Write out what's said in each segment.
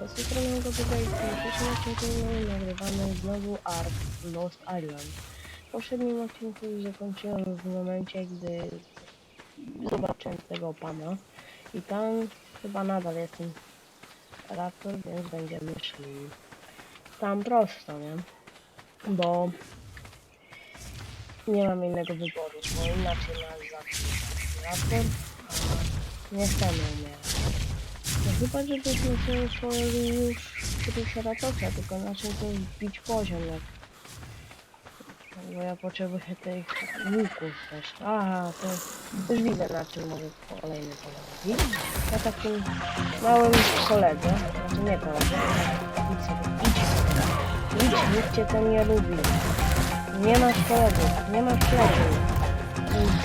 To jest stronę go tutaj dzisiejszym odcinku nagrywamy znowu Ark Lost Island. W poprzednim odcinku zakończyłem w momencie, gdy zobaczyłem tego pana i tam chyba nadal jest raptor, więc będziemy szli tam prosto, nie? Bo nie mam innego wyboru, bo inaczej nas zacznie raptor, a nie chcemy umierać. No chyba, żebyśmy sobie uswoili już triceratopsa, tylko na czym to wbić poziom, jak... Bo ja potrzebuję tych łuków też. Aha, to już widzę na czym może kolejny polegać. Na takim małym koledze, znaczy nie koledze, idź sobie, idź. Idź, nikt cię to nie lubi. Nie masz kolegów, nie masz przyjaciół.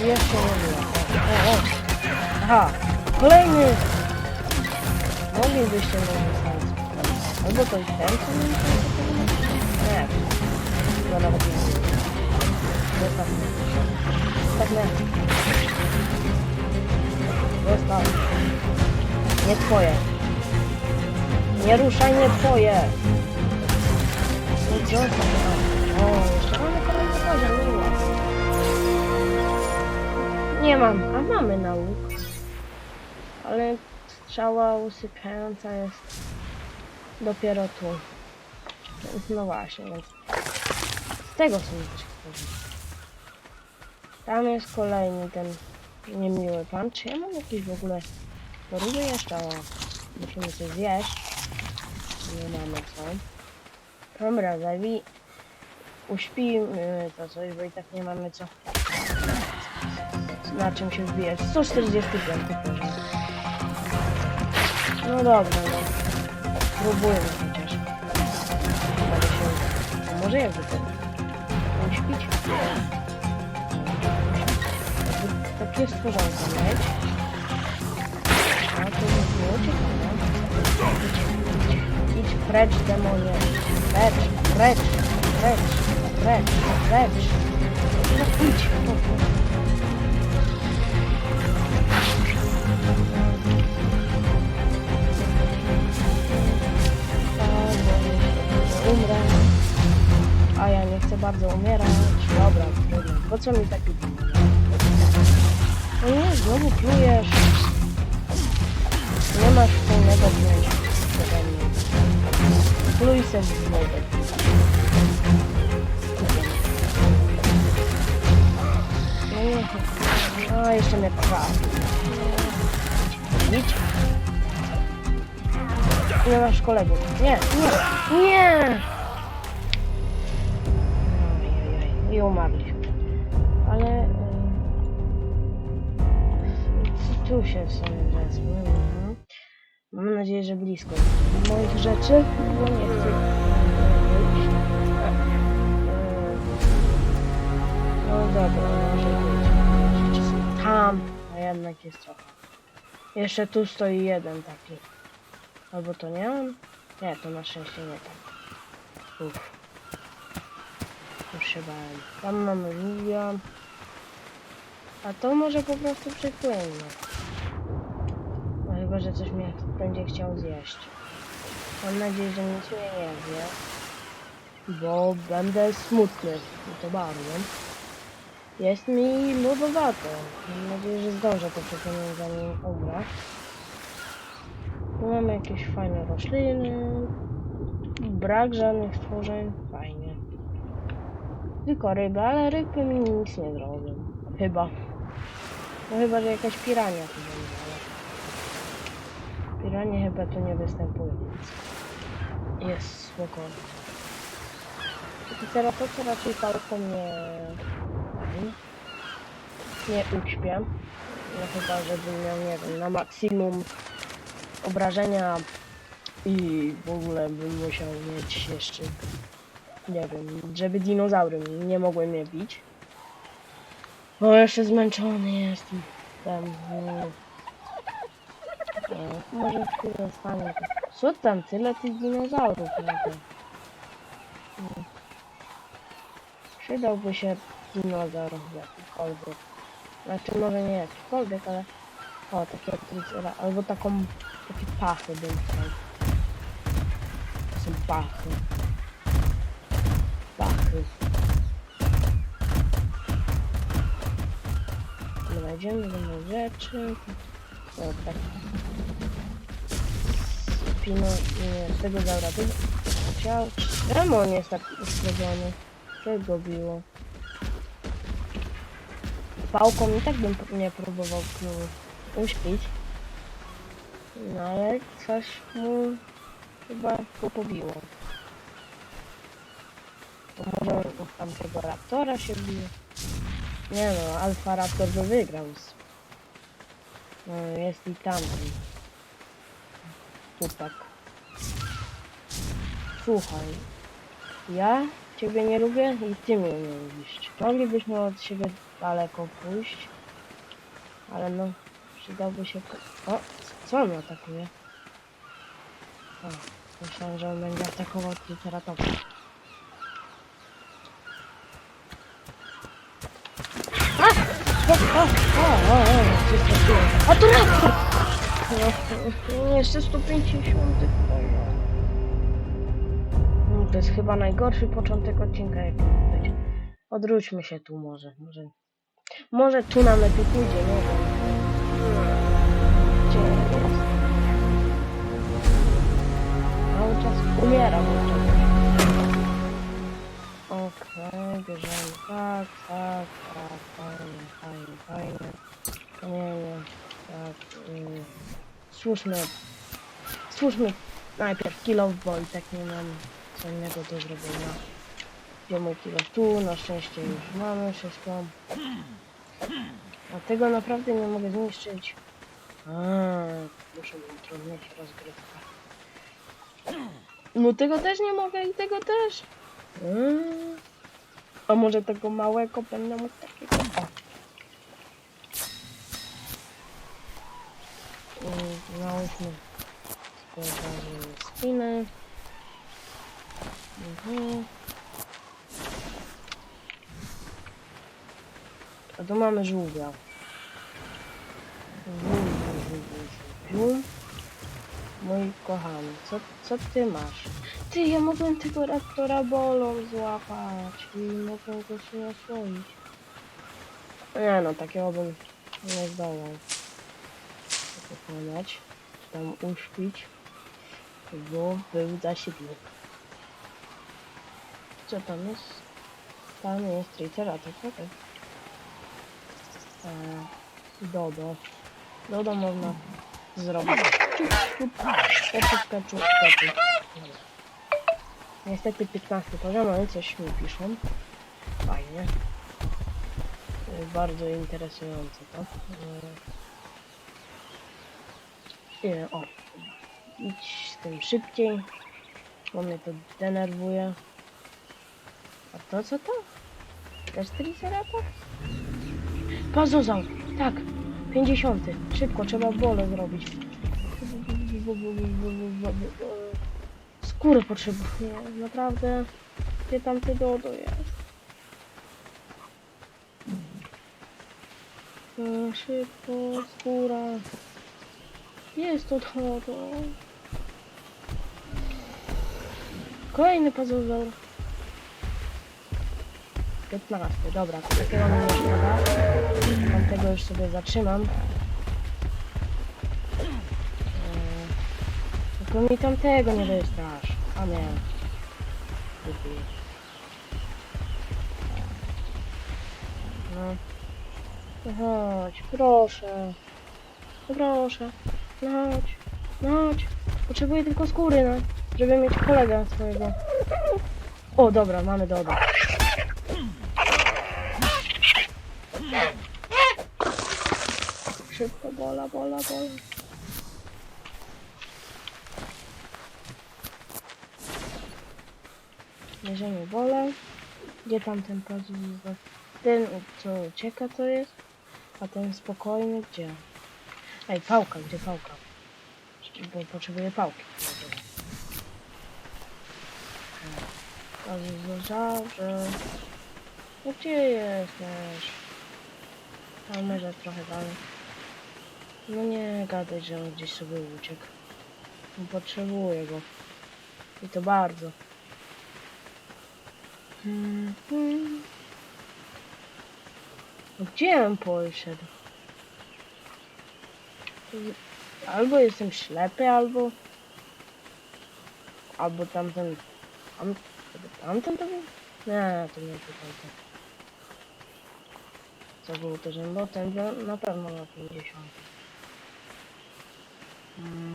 Jeszcze nie było. O, o. Aha, kolejny! Moglibyście może stać. Albo to co mi Nie. Chyba nawet nie wiem. Zostaw mnie. Zostaw mnie. Zostaw. Nie twoje. Nie ruszaj, nie twoje. No zostaw. O, jeszcze mamy kolejny poziom, miło. Nie mam, a mamy na łuk. Ale strzała usypiająca jest dopiero tu. No właśnie, więc z tego są chodzi. Tam jest kolejny ten niemiły pan. Czy ja mam jakieś w ogóle porówy jeszcze? O, musimy coś zjeść. Nie mamy co. Dobra, zawi... Uśpimy to coś, bo i tak nie mamy co. Na czym się wbijać. 145 poziom. No dobra, no. Próbujmy chociaż. Chyba się uda. A może jakby to uśpić? Jakby takie stworzonko mieć. A to by było ciekawe. Idź, idź precz, demonie. Precz, precz, precz, precz, umrę. A ja nie chcę bardzo umierać. Dobra, trudno. Po co mi taki? No nie, znowu plujesz. Nie masz wspólnego plucia przede mnie. Pluj w głowę. No a jeszcze mnie. Idź. Nie masz kolegów. Nie, nie, nie! I umarliśmy. Ale... e, co tu się w sumie wezmę? Mhm. Mam nadzieję, że blisko moich rzeczy, bo nie chcę No dobra, może być. Rzeczy są tam, a jednak jest trochę. Jeszcze tu stoi jeden taki. Albo to nie on? Nie, to na szczęście nie tam. Uff. Już się bałem. Tam mamy milion. A to może po prostu przepłynie. No chyba, że coś mnie będzie chciał zjeść. Mam nadzieję, że nic mnie nie zje. Bo będę smutny. I to bardzo. Jest mi lodowato. Mam nadzieję, że zdążę to przepłynąć zanim umrę. Tu mamy jakieś fajne rośliny. Brak żadnych stworzeń. Fajnie. Tylko ryby, ale ryby mi nic nie zrobią. Chyba. No chyba, że jakaś pirania tu będzie, ale... Piranie chyba tu nie występują, więc... Jest spokojnie. Triceratops raczej pałką nie... Nie ućpię. No chyba, żebym miał, nie wiem, na maksimum obrażenia i w ogóle bym musiał mieć jeszcze, nie wiem, żeby dinozaury nie mogły mnie bić. O, jeszcze zmęczony jestem. Tam, no. No, może chwilę stanie. Co tam, tyle tych dinozaurów na. No. Przydałby się dinozaur jakikolwiek. Znaczy może nie jakikolwiek, ale o, takie albo taką, takie pachy bym chciał. są pachy. Pachy. Dobra, idziemy do nowych rzeczy. Dobra. Pino, nie, z tego zaura ty chciał. Czemu on jest tak usprawiony? Czego biło? Pałką i tak bym nie próbował go uśpić. No ale coś mu chyba go pobiło. To może od tamtego raptora się bije. Nie no, Alfa Raptor by wygrał. No jest i tamten. Chłopak. Słuchaj. Ja ciebie nie lubię i ty mnie nie lubisz. Moglibyśmy od siebie daleko pójść. Ale no, przydałby się... O, co on atakuje? O, myślałem, że on będzie atakował Triceratops. A! O, o, raptor! Jeszcze 150 poziom. No, To jest chyba najgorszy początek odcinka, jaki mógł być. Odwróćmy się tu może, może... Może tu nam lepiej pójdzie, nie wiem. Czas umiera. Okej, bierzemy tak, tak, tak, fajnie, fajnie, fajnie. Nie, nie, tak, y, słuszmy, słuszmy najpierw kilo, bo i tak nie mam co innego do zrobienia. Mój kilo? Tu, na szczęście już mamy wszystko. A tego naprawdę nie mogę zniszczyć. A, muszę mieć trudniejsze rozgrywka. No tego też nie mogę i tego też. Mm. A może tego małego będę mógł takiego. O. Mm, Nałóżmy spiny. Mhm. A tu mamy żółwia. Żółwiu, żółwiu, żółwiu. Mój kochany, co, co ty masz? Ty, ja mogłem tego raptora bolą złapać i mogłem go się osłonić. Nie no, takiego bym nie zdołał pokonać, czy tam uśpić, bo był zasiedlny. Co tam jest? Tam jest Triceratops, okej. Eee, Dodo. Dodo można zrobić. Niestety 15 poziom, ale coś mi piszą. Fajnie. Y, Bardzo interesujące to. Y, y, O. Idź z tym szybciej. Bo mnie to denerwuje. A to co to? Też Triceratops? Pazozaur! Tak! 50. Szybko, trzeba bole zrobić. Skóry potrzebuję. Naprawdę. Gdzie tam ty dodo jest? E, Szybko, skóra. Jest to dodo. Kolejny pazozaur. 15. Dobra, takiego nie szkoda. Tamtego już sobie zatrzymam. Eee, Tylko mi tamtego nie wystrasz. A nie. No. No chodź, proszę. No proszę. No chodź. No chodź. Potrzebuję tylko skóry, no. Żeby mieć kolegę swojego. O, dobra, mamy Dodo. Szybko, bola, bola, bola. Bierzemy bolę. Gdzie tam ten pazur? Ten, co ucieka, to jest? A ten spokojny, gdzie? Ej, pałka, gdzie pałka? Bo potrzebuję pałki. Pazur że... No gdzie jesteś? A może trochę dalej. No nie gadaj, że on gdzieś sobie uciekł. Potrzebuję go. I to bardzo. No Gdzie on poszedł? Albo jestem ślepy, albo... Albo tamten... Tam, tamten to był? Nie, to nie był tamten. Co było też, bo ten był na pewno na 50. Hmm.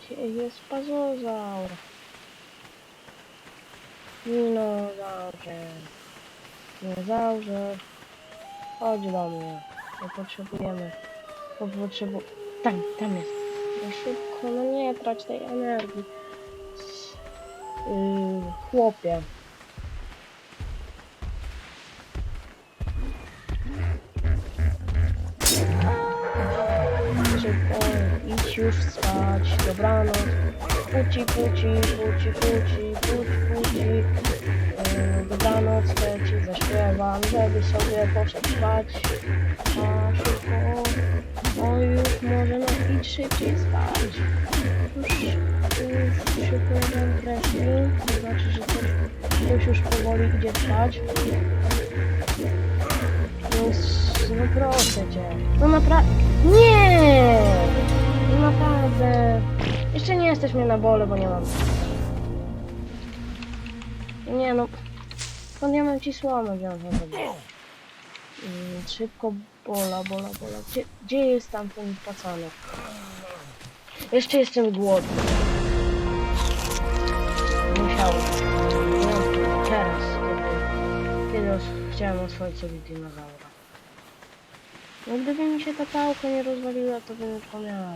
Gdzie jest pazozaur? Dinozaurze. Dinozaurze. Chodź do mnie. Nie potrzebujemy. Bo potrzebu... Tam, tam jest. No szybko, no nie trać tej energii. Yy, chłopie. Szybko, idź już spać. Dobranoc. Puci, puci, puci, puci, puci, puci. Yy, Dobranoc, ci zaśpiewam, żeby sobie poszedł spać. A szybko. O, już może no szybciej spać. Już, już się pojawiam kreski. To znaczy, że ktoś już powoli idzie spać. No proszę cię. No naprawdę. Nie! No naprawdę. Jeszcze nie jesteśmy na bole, bo nie mam. Nie no. Skąd ja mam ci słomę to? Mm, Szybko bola, bola, bola. Gdzie, gdzie jest tam ten pacanek? Jeszcze jestem głodny. Musiałem. Nie, teraz, os- chciałem oswoić sobie dinozaura. No gdyby mi się ta pałka nie rozwaliła, to bym to miał.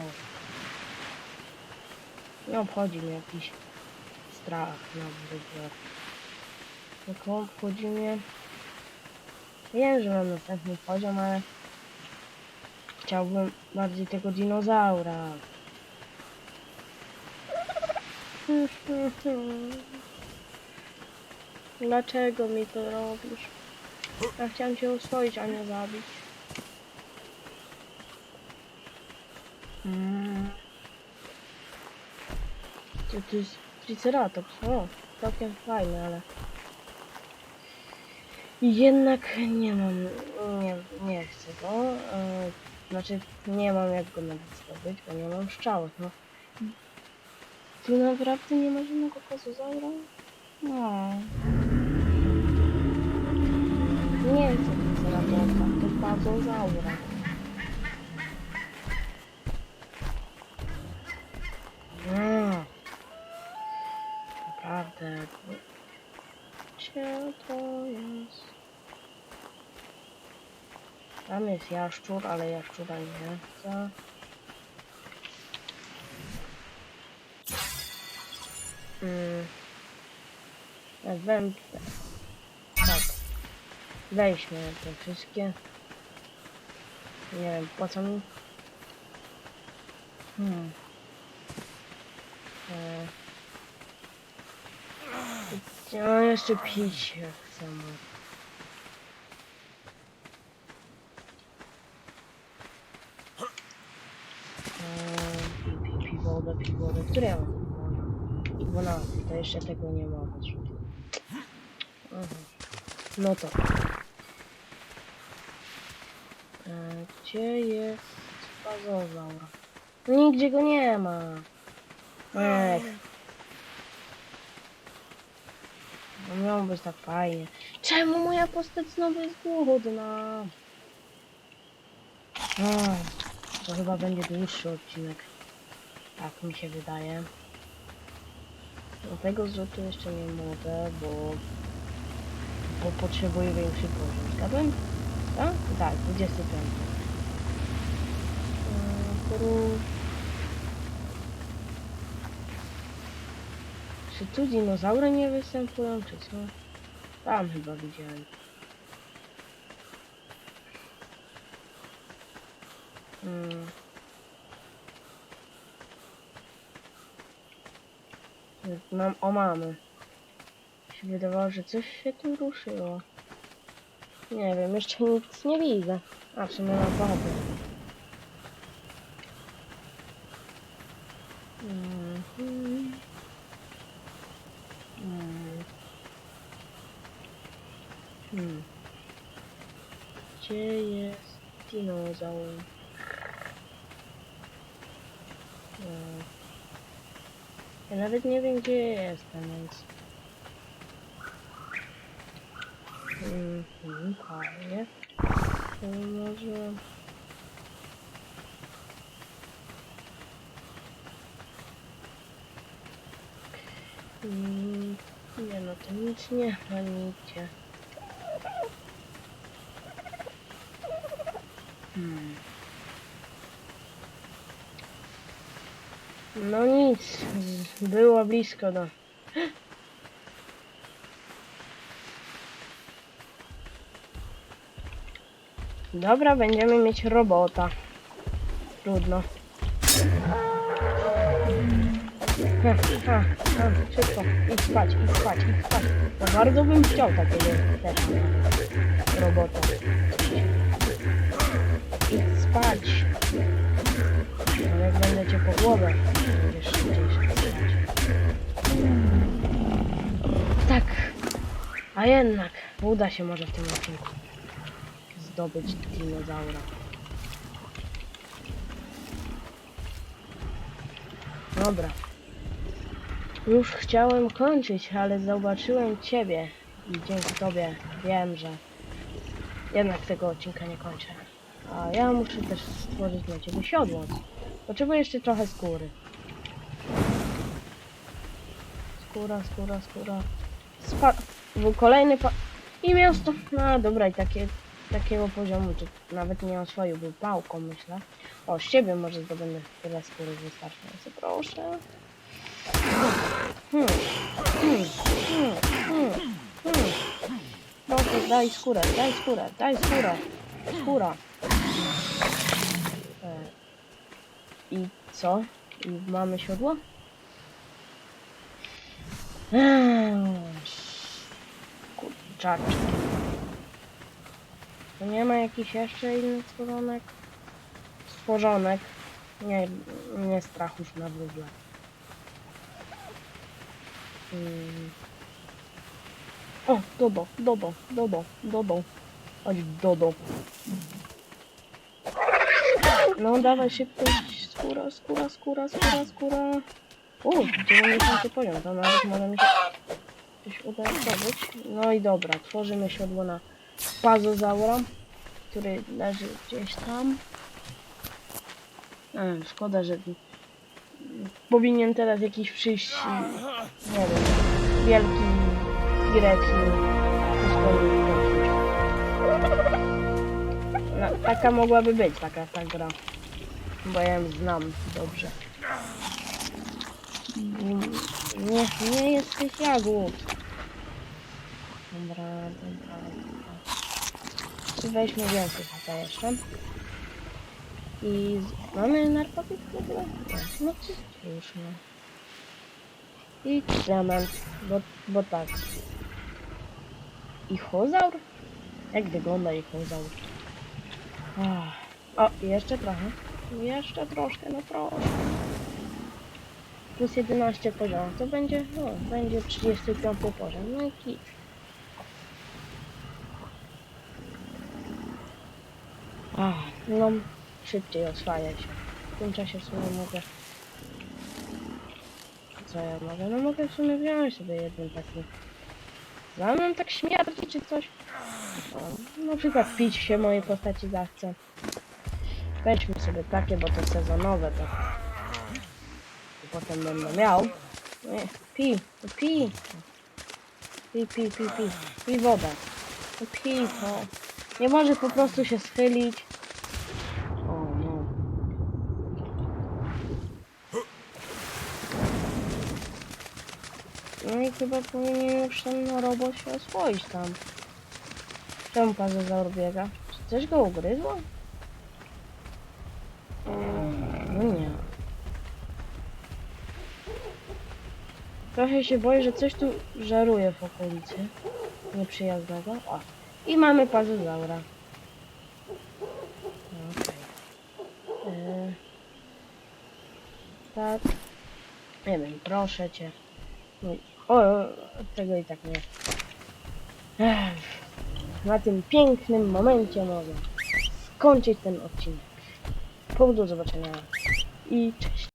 Nie obchodzi mnie jakiś strach na przykład. Tylko obchodzi mnie... Wiem, że mam następny poziom, ale... Chciałbym bardziej tego dinozaura. Dlaczego mi to robisz? Ja chciałem cię oswoić, a nie zabić. Mm. To, to jest Triceratops, o, całkiem fajny, ale... Jednak nie mam, nie, nie chcę go, e, znaczy nie mam jak go nawet zdobyć, bo nie mam strzałów, no. Tu naprawdę nie ma żadnego pazozaura? No. Nie chcę Triceratopsa, to pazozaura. Mm. Naprawdę. Gdzie to jest? Tam jest jaszczur, ale jaszczura nie chcę. Mm. Węd... Tak. Weźmy te wszystkie. Nie wiem, po co mi... Hmm. E, No jeszcze pić chcę. no. Eee, Pi, pi, wodę. Które ja mam? 12, to jeszcze tego nie mogę. Aha. No to. Eee, gdzie jest pazozaur? Nigdzie go nie ma. Ech. No miało być tak fajnie. Czemu moja postać znowu jest głodna? Ach, to chyba będzie dłuższy odcinek. Tak mi się wydaje. Do tego zrzutu jeszcze nie mogę, bo... Bo potrzebuję większy poziom. Zgadłem? Tak? Tak, 25. Yy, Prób... Czy tu dinozaury nie występują, czy co? Tam chyba widziałem. Hmm. Mam o mamy. Się wydawało, że coś się tu ruszyło. Nie wiem, jeszcze nic nie widzę. A w sumie mam wodę. Mhm. Hmm. Gdzie jest dinozaur? Hmm. Ja nawet nie wiem gdzie jestem, więc... Hmm, fajnie. To może... Mm, nie no, to nic nie ma nigdzie. Hmm. No nic, było blisko do... Dobra, będziemy mieć robota. Trudno. Ha, ha, ha, szybko, idź spać, idź spać, idź spać. No bardzo bym chciał takiego też robota. Idź spać. Po głowę. Tak. A jednak uda się może w tym odcinku zdobyć dinozaura. Dobra. Już chciałem kończyć, ale zobaczyłem ciebie i dzięki tobie wiem, że jednak tego odcinka nie kończę. A ja muszę też stworzyć dla ciebie siodło. Potrzebuję jeszcze trochę skóry. Skóra, skóra, skóra. Spa był kolejny pa... I miasto. No dobra, i takie, takiego poziomu to nawet nie oswoiłby pałką, myślę. O, z ciebie może zdobędę tyle skóry wystarczająco, proszę. Hmm. Hmm. Hmm. Hmm. Hmm. Daj skórę, daj skórę, daj skórę. Skóra. E, I co? Mamy siodło? Kurczaczki. To nie ma jakichś jeszcze innych stworzonek? Stworzonek. Nie, nie strach już na wróble. Hmm. O, Dodo, Dodo, Dodo, Dodo. Chodź, Dodo. No dawaj szybko, skóra, skóra, skóra, skóra, skóra. U, 90 poziom, to nawet może mi się coś uda zdobyć. No i dobra, tworzymy siodło na pazozaura, który leży gdzieś tam. E, szkoda, że powinien teraz jakiś przyjść, nie wiem, wielki T-Rex no, taka mogłaby być taka ta gra. Bo ja ją znam dobrze. Nie, nie jesteś jagód. Dobra, dobra, dobra. Weźmy więcej HP jeszcze. I z... mamy narkotyk? Nie, No to już nie. I cement, bo, bo tak. I chozaur? Jak wygląda ich chozaur? O, jeszcze trochę. Jeszcze troszkę, no troszkę. Plus 11 poziom. To będzie, no, będzie 35 poziom. No i kit. No, szybciej oswaja się. W tym czasie w sumie mogę... Co ja mogę? No mogę w sumie wziąć sobie jeden taki... Za mną tak śmierdzi czy coś? Na przykład pić się mojej postaci zachce. Weźmy sobie takie, bo to sezonowe to. Potem będę miał. Nie, pij, no pij. Pij, pij, pij, pij. Pij wodę. No pij to. Nie może po prostu się schylić. No. No i chyba powinien już ten robot się oswoić tam. Czemu pazozaur biega? Czy coś go ugryzło? No nie. Trochę się boję, że coś tu żaruje w okolicy. Nieprzyjaznego. O. I mamy pazozaura. Okej. E, Tak. Nie wiem, proszę cię. No o, tego i tak nie. Ech. Na tym pięknym momencie mogę skończyć ten odcinek. Powodu do zobaczenia i cześć.